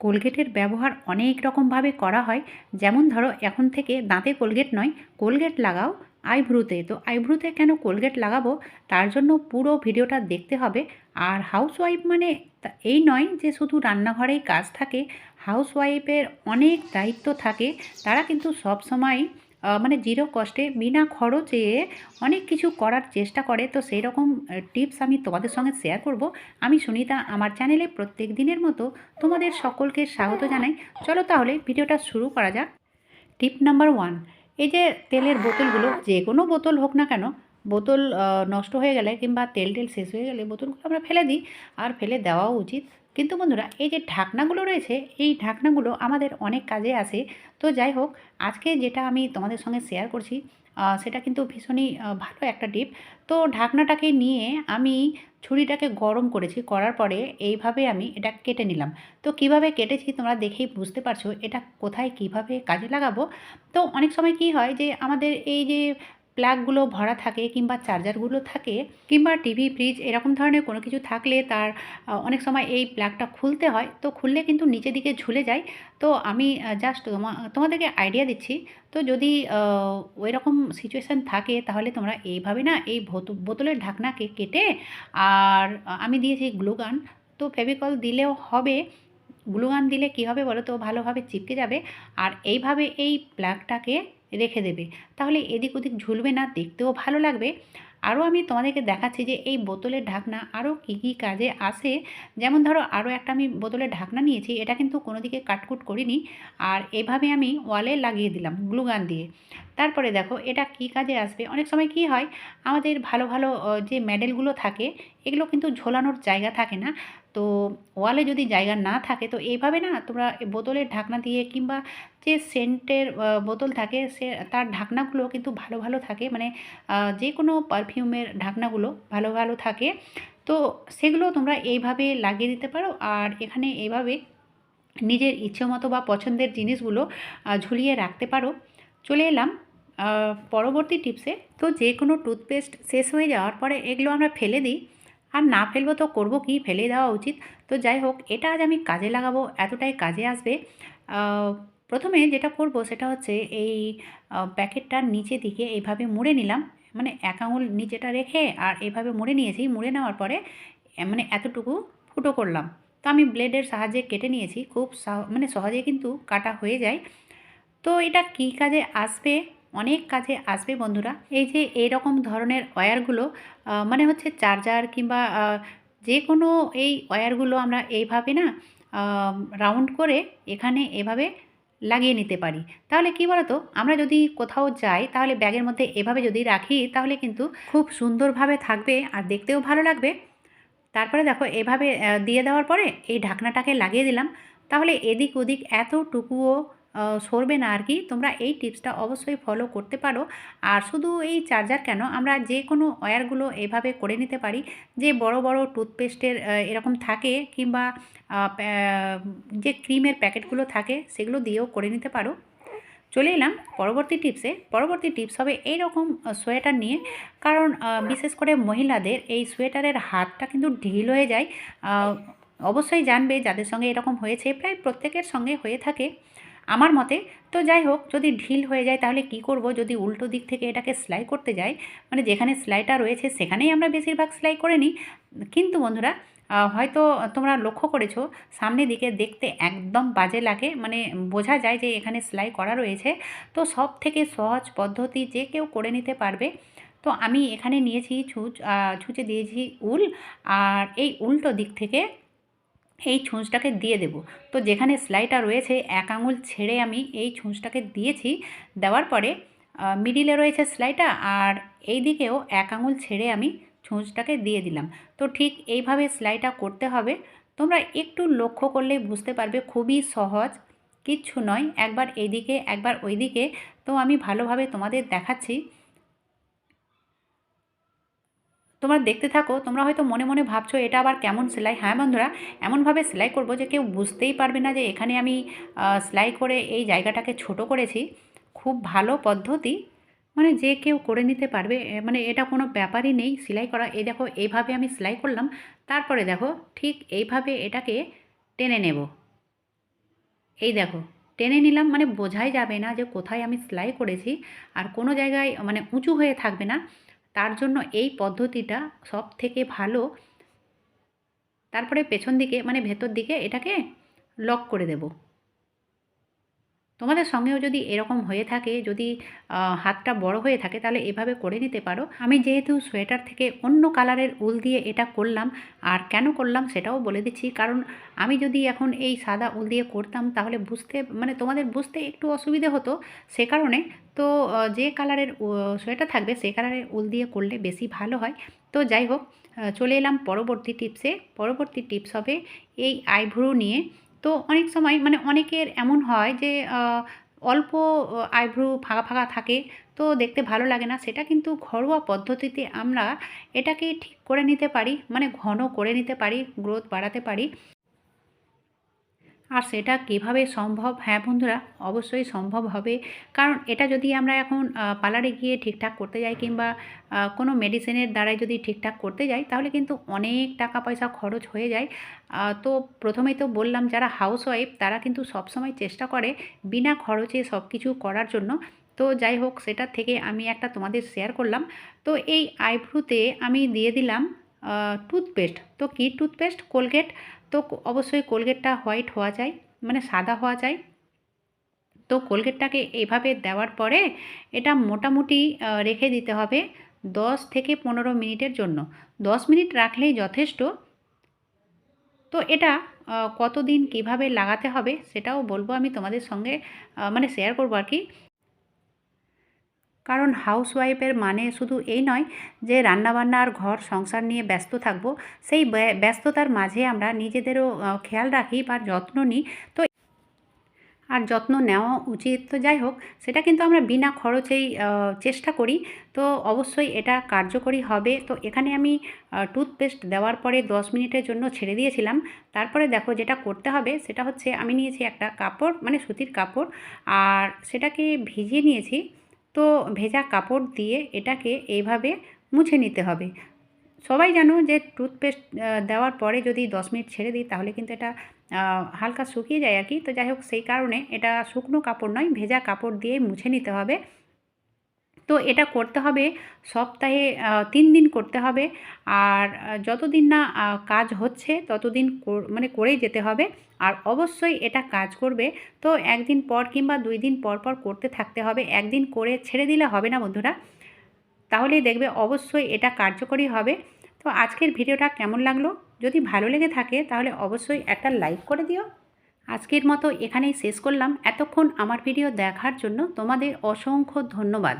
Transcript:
কোলগেটের ব্যবহার অনেক রকমভাবে করা হয়। যেমন ধরো, এখন থেকে দাঁতে কোলগেট নয়, কোলগেট লাগাও আইভ্রুতে তো আইভ্রুতে কেন কোলগেট লাগাবো? তার জন্য পুরো ভিডিওটা দেখতে হবে। আর হাউসওয়াইফ মানে এই নয় যে শুধু রান্নাঘরেই কাজ থাকে, হাউসওয়াইফের অনেক দায়িত্ব থাকে। তারা কিন্তু সব সময় মানে জিরো কষ্টে বিনা খরচে অনেক কিছু করার চেষ্টা করে। তো সেই রকম টিপস আমি তোমাদের সঙ্গে শেয়ার করব। আমি সুনিতা, আমার চ্যানেলে প্রত্যেক দিনের মতো তোমাদের সকলকে স্বাগত জানাই। চলো তাহলে ভিডিওটা শুরু করা যাক। টিপ নাম্বার ওয়ান এই যে তেলের বোতলগুলো, যে কোনো বোতল হোক না কেন, বোতল নষ্ট হয়ে গেলে কিংবা তেল টেল শেষ হয়ে গেলে বোতলগুলো আমরা ফেলে দিই। আর ফেলে দেওয়াও উচিত। কিন্তু বন্ধুরা, এই যে ঢাকনাগুলো রয়েছে, এই ঢাকনাগুলো আমাদের অনেক কাজে আসে তো যাই হোক, আজকে যেটা আমি তোমাদের সঙ্গে শেয়ার করছি সেটা কিন্তু ভীষণই ভালো একটা টিপ তো ঢাকনাটাকে নিয়ে আমি ছুরিটাকে গরম করেছি, করার পরে এইভাবে আমি এটা কেটে নিলাম। তো কীভাবে কেটেছি তোমরা দেখেই বুঝতে পারছ, এটা কোথায় কীভাবে কাজে লাগাবো? তো অনেক সময় কি হয় যে আমাদের এই যে প্লাগগুলো ভরা থাকে কিংবা চার্জারগুলো থাকে কিংবা টিভি, ফ্রিজ এরকম ধরনের কোনো কিছু থাকলে তার অনেক সময় এই প্লাগটা খুলতে হয়। তো খুললে কিন্তু নিচের দিকে ঝুলে যায়। তো আমি জাস্ট তোমা, তোমাদেরকে আইডিয়া দিচ্ছি। তো যদি ওই রকম সিচুয়েশান থাকে তাহলে তোমরা এইভাবে না এই বোত- বোতলের ঢাকনাকে কেটে আর আমি দিয়েছি গ্লুগান। তো ফেভিকল দিলেও হবে। গ্লুগান দিলে কী হবে বলো তো ভালোভাবে চিপকে যাবে আর এইভাবে এই প্লাগটাকে রেখে দেবে। তাহলে এদিক ওদিক ঝুলবে না, দেখতেও ভালো লাগবে। আরও আমি তোমাদেরকে দেখাচ্ছি যে এই বোতলের ঢাকনা আরও কী কী কাজে আসে। যেমন ধরো, আরও একটা আমি বোতলের ঢাকনা নিয়েছি, এটা কিন্তু কোনো দিকে কাটকুট করিনি। আর এভাবে আমি ওয়ালে লাগিয়ে দিলাম গ্লুগান দিয়ে। তারপরে দেখো, এটা কী কাজে আসবে? অনেক সময় কি হয়, আমাদের ভালো ভালো যে মেডেলগুলো থাকে, এগুলো কিন্তু ঝোলানোর জায়গা থাকে না। তো ওয়ালে যদি জায়গা না থাকে, তো এইভাবে না তোমরা বোতলের ঢাকনা দিয়ে কিংবা যে সেন্টের বোতল থাকে, সে তার ঢাকনাগুলো কিন্তু ভালো ভালো থাকে। মানে যে কোনো পারফিউমের ঢাকনাগুলো ভালো ভালো থাকে। তো সেগুলো তোমরা এইভাবে লাগিয়ে দিতে পারো। আর এখানে এইভাবে নিজের ইচ্ছে মতো বা পছন্দের জিনিসগুলো ঝুলিয়ে রাখতে পারো। চলে এলাম পরবর্তী টিপসে। তো যে কোনো টুথপেস্ট শেষ হয়ে যাওয়ার পরে এগুলো আমরা ফেলে দিই। আর না ফেলব তো করব কি? ফেলে দেওয়া উচিত। তো যাই হোক, এটা আজ আমি কাজে লাগাবো, এতটাই কাজে আসবে। প্রথমে যেটা করব সেটা হচ্ছে এই প্যাকেটটার নিচে দিকে এইভাবে মুড়ে নিলাম। মানে এক আঙুল নিচেটা রেখে আর এভাবে মুড়ে নিয়েছি। মুড়ে নেওয়ার পরে মানে এতটুকু ফুটো করলাম। তো আমি ব্লেডের সাহায্যে কেটে নিয়েছি। খুব মানে সহজে কিন্তু কাটা হয়ে যায়। তো এটা কী কাজে আসবে? অনেক কাজে আসবে বন্ধুরা। এই যে এই রকম ধরনের ওয়্যারগুলো মানে হচ্ছে চার্জার কিংবা যে কোনো এই ওয়্যারগুলো আমরা এইভাবে না রাউন্ড করে এখানে এভাবে লাগিয়ে নিতে পারি। তাহলে কি বলতো? আমরা যদি কোথাও যাই, তাহলে ব্যাগের মধ্যে এভাবে যদি রাখি, তাহলে কিন্তু খুব সুন্দরভাবে থাকবে আর দেখতেও ভালো লাগবে। তারপরে দেখো, এভাবে দিয়ে দেওয়ার পরে এই ঢাকনাটাকে লাগিয়ে দিলাম। তাহলে এদিক ওদিক এতটুকুও সরবে না আর কি। তোমরা এই টিপসটা অবশ্যই ফলো করতে পারো। আর শুধু এই চার্জার কেন, আমরা যে কোনো ওয়্যারগুলো এভাবে করে নিতে পারি, যে বড় বড় টুথপেস্টের এরকম থাকে কিংবা যে ক্রিমের প্যাকেটগুলো থাকে, সেগুলো দিয়েও করে নিতে পারো। চলে এলাম পরবর্তী টিপসে পরবর্তী টিপস হবে এই রকম সোয়েটার নিয়ে। কারণ বিশেষ করে মহিলাদের এই সোয়েটারের হাতটা কিন্তু ঢিল হয়ে যায়। অবশ্যই জানবে যাদের সঙ্গে এরকম হয়েছে। প্রায় প্রত্যেকের সঙ্গে হয়ে থাকে। আমার মতে, তো যাই হোক, যদি ঢিল হয়ে যায় তাহলে কি করব? যদি উল্টো দিক থেকে এটাকে সেলাই করতে যাই মানে যেখানে সেলাইটা রয়েছে সেখানেই আমরা বেশিরভাগ সেলাই করে নিই। কিন্তু বন্ধুরা হয়তো তোমরা লক্ষ্য করেছ সামনের দিকে দেখতে একদম বাজে লাগে মানে বোঝা যায় যে এখানে সেলাই করা রয়েছে। তো সব থেকে সহজ পদ্ধতি যে কেউ করে নিতে পারবে, তো আমি এখানে নিয়েছি ছুঁচ ছুঁচে দিয়েছি উল, আর এই উল্টো দিক থেকে এই ছুঁচটাকে দিয়ে দেব। তো যেখানে সেলাইটা রয়েছে, এক আঙুল ছেড়ে আমি এই ছুঁচটাকে দিয়েছি। দেওয়ার পরে মিডিলে রয়েছে সেলাইটা আর এই দিকেও এক আঙুল ছেড়ে আমি ছুঁচটাকে দিয়ে দিলাম। তো ঠিক এইভাবে সেলাইটা করতে হবে। তোমরা একটু লক্ষ্য করলে বুঝতে পারবে খুবই সহজ। কিচ্ছু নয়, একবার এইদিকে একবার ওইদিকে। তো আমি ভালোভাবে তোমাদের দেখাচ্ছি। তোমরা দেখতে থাকো, তোমরা হয়তো মনে মনে ভাবছ এটা আবার কেমন সেলাই। হ্যাঁ বন্ধুরা, এমনভাবে সেলাই করব যে কেউ বুঝতেই পারবে না যে এখানে আমি সেলাই করে এই জায়গাটাকে ছোট করেছি। খুব ভালো পদ্ধতি মানে যে কেউ করে নিতে পারবে মানে এটা কোনো ব্যাপারই নেই সেলাই করা। এই দেখো, এইভাবে আমি সেলাই করলাম, তারপরে দেখো ঠিক এইভাবে এটাকে টেনে নেব। এই দেখো, টেনে নিলাম মানে বোঝাই যাবে না যে কোথায় আমি সেলাই করেছি। আর কোনো জায়গায় মানে উঁচু হয়ে থাকবে না। তার জন্য এই পদ্ধতিটা সব থেকে ভালো। তারপরে পেছন দিকে মানে ভেতর দিকে এটাকে লক করে দেব। তোমাদের সঙ্গেও যদি এরকম হয়ে থাকে, যদি হাতটা বড় হয়ে থাকে, তাহলে এভাবে করে নিতে পারো। আমি যেহেতু সোয়েটার থেকে অন্য কালারের উল দিয়ে এটা করলাম, আর কেন করলাম সেটাও বলে দিচ্ছি। কারণ আমি যদি এখন এই সাদা উল দিয়ে করতাম, তাহলে বুঝতে মানে তোমাদের বুঝতে একটু অসুবিধে হতো। সে কারণে তো যে কালারের সোয়েটার থাকবে, সে কালারের উল দিয়ে করলে বেশি ভালো হয়। তো যাই হোক চলে এলাম পরবর্তী টিপসে। পরবর্তী টিপস হবে, এই আইভ্রু নিয়ে তো অনেক সময় মানে অনেকের এমন হয় যে অল্প আইব্রু ফাঁকা ফাঁকা থাকে, তো দেখতে ভালো লাগে না। সেটা কিন্তু ঘরোয়া পদ্ধতিতে আমরা এটাকে ঠিক করে নিতে পারি মানে ঘন করে নিতে পারি গ্রোথ বাড়াতে পারি। আর সেটা কীভাবে সম্ভব? হ্যাঁ বন্ধুরা, অবশ্যই সম্ভব হবে। কারণ এটা যদি আমরা এখন পার্লারে গিয়ে ঠিকঠাক করতে যাই কিংবা কোনো মেডিসিনের দ্বারাই যদি ঠিকঠাক করতে যাই, তাহলে কিন্তু অনেক টাকা পয়সা খরচ হয়ে যায়। তো প্রথমেই তো বললাম, যারা হাউস ওয়াইফ তারা কিন্তু সবসময় চেষ্টা করে বিনা খরচে সব কিছু করার জন্য। তো যাই হোক সেটার থেকে আমি একটা তোমাদের শেয়ার করলাম। তো এই আইব্রুতে আমি দিয়ে দিলাম টুথপেস্ট তো কী টুথপেস্ট কোলগেট তো অবশ্যই কোলগেটটা হোয়াইট হওয়া চাই মানে সাদা হওয়া চাই তো কোলগেটটাকে এভাবে দেওয়ার পরে এটা মোটামুটি রেখে দিতে হবে দশ থেকে পনেরো মিনিটের জন্য। দশ মিনিট রাখলেই যথেষ্ট। তো এটা কতদিন কীভাবে লাগাতে হবে সেটাও বলব আমি তোমাদের সঙ্গে মানে শেয়ার করব আর কি। কারণ হাউসওয়াইফের মানে শুধু এই নয় যে রান্নাবান্না আর ঘর সংসার নিয়ে ব্যস্ত থাকব, সেই ব্য- ব্যস্ততার মাঝে আমরা নিজেদেরও খেয়াল রাখি বা যত্ন নিই। তো আর যত্ন নেওয়া উচিত। তো যাই হোক, সেটা কিন্তু আমরা বিনা খরচেই চেষ্টা করি। তো অবশ্যই এটা কার্যকরী হবে। তো এখানে আমি টুথপেস্ট দেওয়ার পরে দশ মিনিটের জন্য ছেড়ে দিয়েছিলাম। তারপরে দেখো যেটা করতে হবে, সেটা হচ্ছে আমি নিয়েছি একটা কাপড় মানে সুতির কাপড়। আর সেটাকে ভিজিয়ে নিয়েছি। তো ভেজা কাপড় দিয়ে এটাকে এইভাবে মুছে নিতে হবে। সবাই জানো যে টুথপেস্ট দেওয়ার পরে যদি দশ মিনিট ছেড়ে দিই তাহলে কিন্তু এটা হালকা শুকিয়ে যায় আর কি। তো যাই হোক, সেই কারণে এটা শুকনো কাপড় নয়, ভেজা কাপড় দিয়ে মুছে নিতে হবে। তো এটা করতে হবে সপ্তাহে তিন দিন করতে হবে। আর যতদিন না কাজ হচ্ছে ততদিন মানে করেই যেতে হবে। আর অবশ্যই এটা কাজ করবে। তো একদিন পর কিংবা দুই দিন পর পর করতে থাকতে হবে। একদিন করে ছেড়ে দিলে হবে না বন্ধুরা। তাহলেই দেখবে অবশ্যই এটা কার্যকরী হবে। তো আজকের ভিডিওটা কেমন লাগল? যদি ভালো লেগে থাকে তাহলে অবশ্যই একটা লাইক করে দিও। আজকের মতো এখানেই শেষ করলাম। এতক্ষণ আমার ভিডিও দেখার জন্য তোমাদের অসংখ্য ধন্যবাদ।